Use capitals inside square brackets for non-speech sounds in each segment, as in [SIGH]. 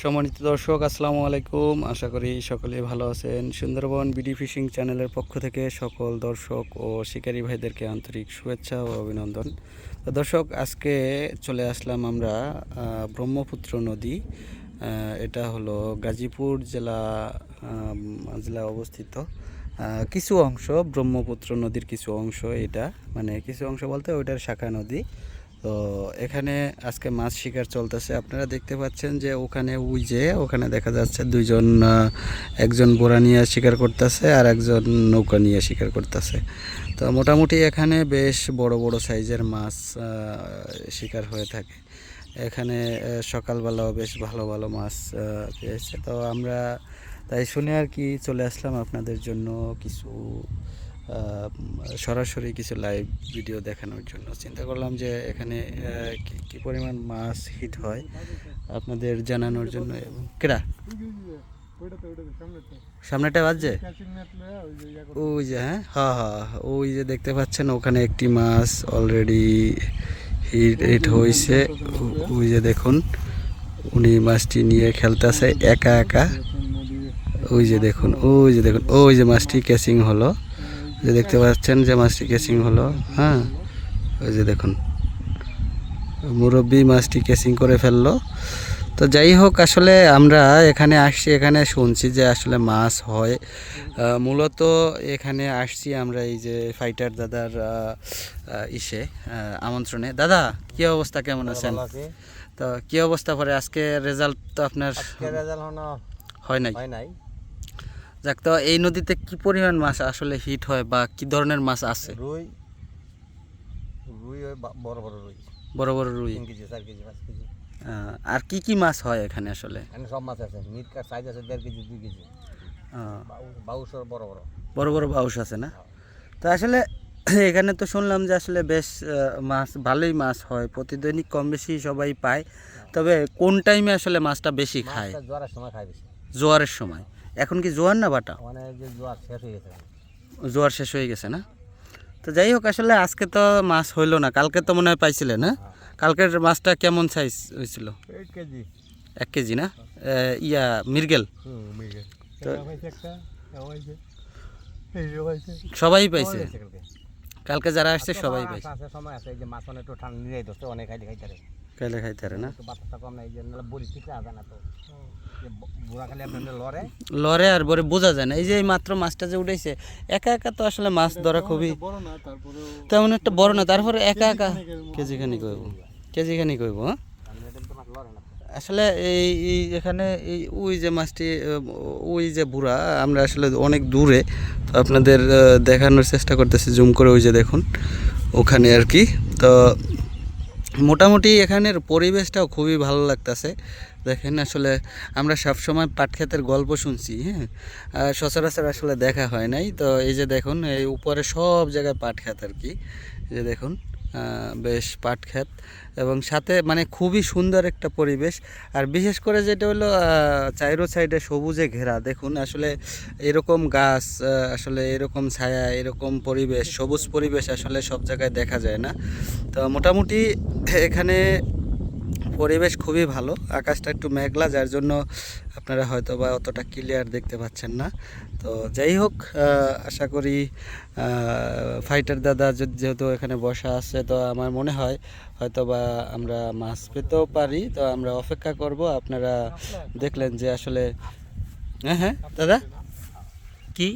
সম্মানিত দর্শক, আসসালামু আলাইকুম। আশা করি সকলে ভালো আছেন। সুন্দরবন বিডি ফিশিং চ্যানেলের পক্ষ থেকে সকল দর্শক ও শিকারী ভাইদেরকে আন্তরিক শুভেচ্ছা ও অভিনন্দন। দর্শক, আজকে চলে আসলাম আমরা ব্রহ্মপুত্র নদী। এটা হলো গাজীপুর জেলা জেলায় অবস্থিত। কিছু অংশ ব্রহ্মপুত্র নদীর কিছু অংশ এটা মানে কিছু অংশ বলতে ওইটার শাখা নদী। তো এখানে আজকে মাছ শিকার চলতেছে। আপনারা দেখতে পাচ্ছেন যে ওখানে ওই যে ওখানে দেখা যাচ্ছে দুইজন একজন বোরা নিয়ে শিকার করতেছে আর একজন নৌকা নিয়ে শিকার করতেছে। তো মোটামুটি এখানে বেশ বড় বড় সাইজের মাছ শিকার হয়ে থাকে। এখানে সকালবেলাও বেশ ভালো ভালো মাছ পেয়েছে। তো আমরা তাই শুনে আর কি চলে আসলাম আপনাদের জন্য কিছু সরাসরি কিছু লাইভ ভিডিও দেখানোর জন্য। চিন্তা করলাম যে এখানে কি পরিমাণ মাছ হিট হয় আপনাদের জানানোর জন্য এবং কেডা? সামনেটা বাজছে? ওই যে হ্যাঁ? হ্যাঁ হ্যাঁ ওই যে দেখতে পাচ্ছেন, ওখানে একটি মাছ অলরেডি হিট হিট হয়েছে। ওই যে দেখুন, উনি মাছটি নিয়ে খেলতেছে, একা একা। ওই যে দেখুন, ওই যে দেখুন, ওই যে মাছটি ক্যাচিং হলো। যে দেখতে পাচ্ছেন যে মাছটি ক্যাচিং হলো হ্যাঁ? ওই যে দেখুন। মুরব্বী মাছটি ক্যাচিং করে ফেলল। তো যাই হোক আসলে আমরা এখানে আসছি এখানে শুনছি যে আসলে মাছ হয়। মূলত এখানে আসছি আমরা এই যে ফাইটার দাদার ইসে আমন্ত্রণে। দাদা কি অবস্থা? কেমন আছেন? তো কি অবস্থা পরে? আজকে রেজাল্ট তো আপনার হয় নাই? হয় নাই। যাক তো এই নদীতে কি পরিমাণ মাছ আসলে হিট হয় বা কি ধরনের মাছ আছে? রুই রুই বড় বড় রুই। বড় বড় রুই। কেজি চার কেজি পাঁচ কেজি। আর কি কি মাছ হয় এখানে আসলে? এখানে সব মাছ আছে। মিটকার সাইজ আছে দেড় কেজি দুই কেজি। বাউসর বড় বড়। বড় বড় বাউস আছে না? তো আসলে [CLEARS THROAT] এখানে তো শুনলাম যে আসলে বেশ মাছ ভালোই মাছ হয়। প্রতিদিনই কম বেশি সবাই পায়। তবে কোন টাইমে আসলে মাছটা বেশি খায়? জোয়ারের সময় খায় বেশি। জোয়ারের সময়। এখন কি জোয়ার না বাটা? মানে জোয়ার শেষ হয়ে গেছে। জোয়ার শেষ হয়ে গেছে না? তো যাই হোক আসলে আজকে তো মাছ হইল না কালকে তো মনে হয় পাইছিলেন না? কালকের মাছটা কেমন সাইজ হয়েছিল? এক কেজি। না? ইয়া মির্গেল সবাই পাইছে? কালকে। যারা আসছে সবাই পাইছে? সময় আছে যে মাছ অনেক একটু ঠান্ডা নিয়ে দোস্ত অনেক খাইতে খাইতে কাইলে খাইতে পারে না। লরে আর বরে বোঝা যায় না। এই যে এই মাত্র মাছটা যে উঠেছে একা একা তো আসলে মাছ ধরা খুবই তেমন একটা বড় না তারপরে একা একা কেজি খানি কইব কেজি খানি কইব হ্যাঁ। আসলে এই এই এখানে এই ওই যে মাছটি ওই যে বুড়া আমরা আসলে অনেক দূরে তো আপনাদের দেখানোর চেষ্টা করতেছি জুম করে ওই যে দেখুন ওখানে আর কি। তো মোটামুটি এখানের পরিবেশটাও খুবই ভালো লাগতেছে। দেখেন আসলে আমরা সবসময় পাট ক্ষেতের গল্প শুনছি হ্যাঁ? সচরাচর আসলে দেখা হয় নাই। তো এই যে দেখুন, এই উপরে সব জায়গায় পাট ক্ষেত আর কি। যে দেখুন বেশ পাট ক্ষেত এবং সাথে মানে খুবই সুন্দর একটা পরিবেশ। আর বিশেষ করে যেটা হলো চাইরো সাইডে সবুজে ঘেরা। দেখুন, আসলে এরকম গাছ আসলে এরকম ছায়া, এরকম পরিবেশ, সবুজ পরিবেশ আসলে সব জায়গায় দেখা যায় না। তো মোটামুটি এখানে পরিবেশ খুবই ভালো। আকাশটা একটু মেঘলা যার জন্য আপনারা হয়তো বা অতটা ক্লিয়ার দেখতে পাচ্ছেন না। তো যাই হোক আশা করি ফাইটার দাদা যেহেতু এখানে বসা আছে তো আমার মনে হয় হয়তো বা আমরা মাছ পেতেও পারি। তো আমরা অপেক্ষা করব আপনারা দেখলেন যে আসলে হ্যাঁ হ্যাঁ দাদা? কি?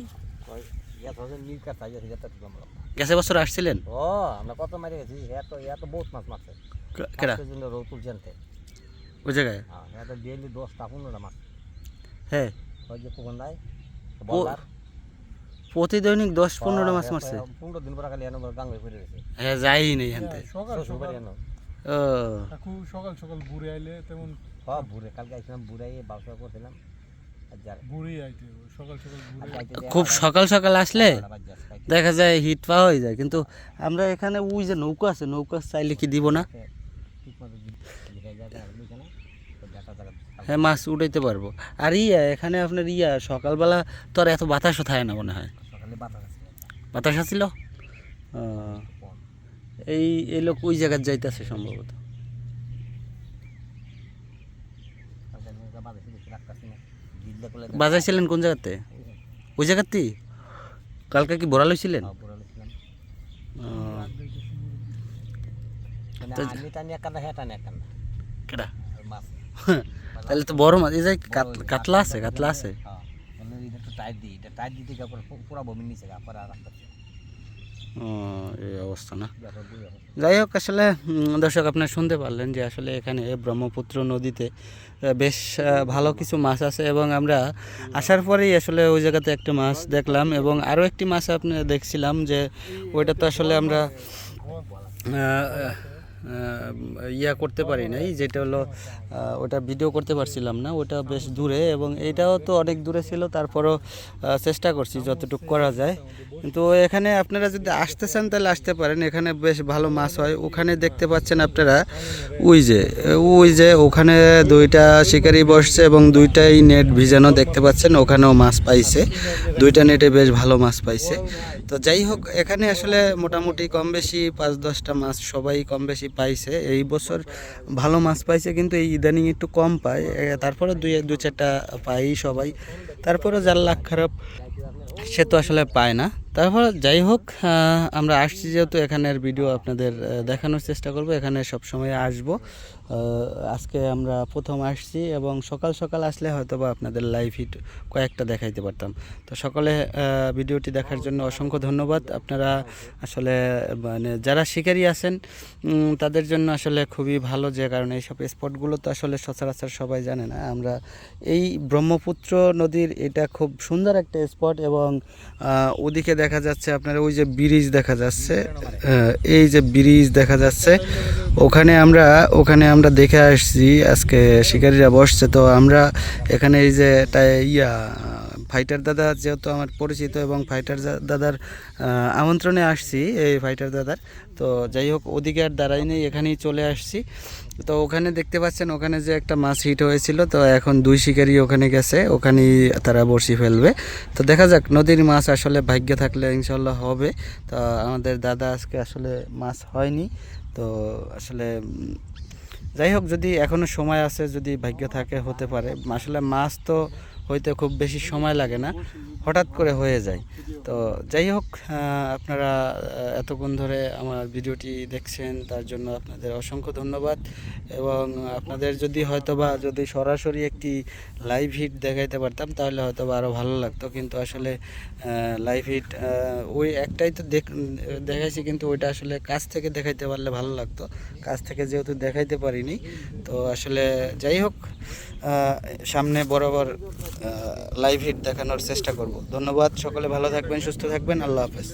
গেছে বছর আসছিলেন? ও আমরা কত মারি গেছি এত এত বহুত মাছ মারছে। কেডা? তুলছে আনতে ওই জায়গায়? হ্যাঁ দশটা পনেরোটা মাছ হ্যাঁ ওই যে কুকন্দায় বলার। প্রতিদৈনিক দশ পনেরোটা মাছ মারছে। পনেরো দিন পরে খালি এনে গাং হয়ে গেছে হ্যাঁ যাই নেই হানতে সকাল সকাল। ও। সকাল সকাল বুড়ে আইলে তেমন হ্যাঁ বুড়ে কালকে আসলাম বুড়াই ব্যবসা করছিলাম। আর যার বুড়ি আইতে হবে। সকাল সকাল বুড়ে আর যাইতে যে খুব সকাল সকাল আসলে এগারোটা বাজে আসে খাইতে। দেখা যায় হিট পাওয়া হয়ে যায়। কিন্তু আমরা এখানে ওই যে নৌকা আছে নৌকা চাইলে কি দিব না? হ্যাঁ মাছ উঠাইতে পারব। আর ইয়া এখানে আপনার ইয়া সকালবেলা তো আর এত বাতাসও থাকে না মনে হয়। বাতাস আসছিল এই এই লোক ওই জায়গায় যাইতেছে সম্ভবত। আর জানি যা বাজাইছি দেখি রাখতেছি না জিল্লা করলে বাজাইছিলেন কোন জায়গাতে? ওই জায়গাতেই কালকে কি বড়া লইছিলেন পুরা লিখলাম ও, মানে তো- আমি টানি এক হ্যাঁ টানি এক কেডা? [LAUGHS] তাহলে তো বড় মাছ এই যে কাত- কাতলা আছে কাতলা আছে। হ্যাঁ এটা একটু টাইট দিই এটা টাইট দিতে গিয়ে পরে পু- নিচে গা পরে আর রাখতেছি ও, এই অবস্থা না। যাই হোক আসলে দর্শক আপনারা শুনতে পারলেন যে আসলে এখানে ব্রহ্মপুত্র নদীতে বেশ ভালো কিছু মাছ আছে এবং আমরা আসার পরেই আসলে ওই জায়গাতে একটা মাছ দেখলাম এবং আরও একটি মাছ আপনি দেখছিলাম যে ওইটা তো আসলে আমরা ইয়া করতে পারি নাই, যেটা হলো ওটা ভিডিও করতে পারছিলাম না, ওটা বেশ দূরে এবং এইটাও তো অনেক দূরে ছিল, তারপরও চেষ্টা করছি যতটুকু করা যায়। কিন্তু এখানে আপনারা যদি আসতে চান, তাহলে আসতে পারেন, এখানে বেশ ভালো মাছ হয়, ওখানে দেখতে পাচ্ছেন আপনারা, ওই যে ওই যে ওখানে দুইটা শিকারি বসছে এবং দুইটাই নেট ভিজানো দেখতে পাচ্ছেন, ওখানেও মাছ পাইছে, দুইটা নেটে বেশ ভালো মাছ পাইছে। তো যাই হোক, এখানে আসলে মোটামুটি কম বেশি পাঁচ দশটা মাছ, সবাই কম বেশি পাইছে, এই বছর ভালো মাছ পাইছে, কিন্তু এই ইদানিং একটু কম পায়। তারপরে দুই দু চারটা পাই সবাই। তারপরে যার লাখ খারাপ, সে তো আসলে পায় না। তারপর যাই হোক আমরা আসছি যেহেতু এখানের ভিডিও আপনাদের দেখানোর চেষ্টা করব। এখানে সবসময় আসব। আজকে আমরা প্রথম আসছি এবং সকাল সকাল আসলে হয়তো বা আপনাদের লাইভ হিট কয়েকটা দেখাইতে পারতাম। তো সকলে ভিডিওটি দেখার জন্য অসংখ্য ধন্যবাদ। আপনারা আসলে মানে যারা শিকারী আছেন তাদের জন্য আসলে খুবই ভালো যে কারণে এইসব স্পটগুলো তো আসলে সচরাচর সবাই জানে না। আমরা এই ব্রহ্মপুত্র নদীর এটা খুব সুন্দর একটা স্পট এবং ওদিকে দেখা যাচ্ছে আপনার ওই যে ব্রিজ দেখা যাচ্ছে এই যে ব্রিজ দেখা যাচ্ছে, ওখানে আমরা, ওখানে আমরা দেখে আসছি, আজকে শিকারীরা বসছে। তো আমরা এখানে এই যে ইয়া ফাইটার দাদা যেহেতু আমার পরিচিত এবং ফাইটার দাদার আমন্ত্রণে আসছি, এই ফাইটার দাদার। তো যাই হোক, ওদিকে আর দাঁড়াই নেই, এখানেই চলে আসছি। তো ওখানে দেখতে পাচ্ছেন, ওখানে যে একটা মাছ হিট হয়েছিল, তো এখন দুই শিকারি ওখানে গেছে, ওখানেই তারা বসি ফেলবে। তো দেখা যাক, নদীর মাছ আসলে ভাগ্য থাকলে ইনশাল্লাহ হবে। তো আমাদের দাদা আজকে আসলে মাছ হয়নি, তো আসলে যাই হোক যদি এখনও সময় আছে যদি ভাগ্য থাকে হতে পারে। আসলে মাছ তো হইতে খুব বেশি সময় লাগে না, হঠাৎ করে হয়ে যায়। তো যাই হোক আপনারা এতক্ষণ ধরে আমার ভিডিওটি দেখছেন, তার জন্য আপনাদের অসংখ্য ধন্যবাদ। এবং আপনাদের যদি হয়তোবা, যদি সরাসরি একটি লাইভ হিট দেখাইতে পারতাম, তাহলে হয়তোবা আরও ভালো লাগতো। কিন্তু আসলে লাইভ হিট ওই একটাই তো দেখ, দেখাইছি, কিন্তু ওইটা আসলে কাছ থেকে দেখাইতে পারলে ভালো লাগতো। কাছ থেকে যেহেতু দেখাইতে পারিনি, তো আসলে যাই হোক সামনে বরাবর লাইভ হিট দেখানোর চেষ্টা করব। ধন্যবাদ, সকলে ভালো থাকবেন, সুস্থ থাকবেন, আল্লাহ হাফেজ।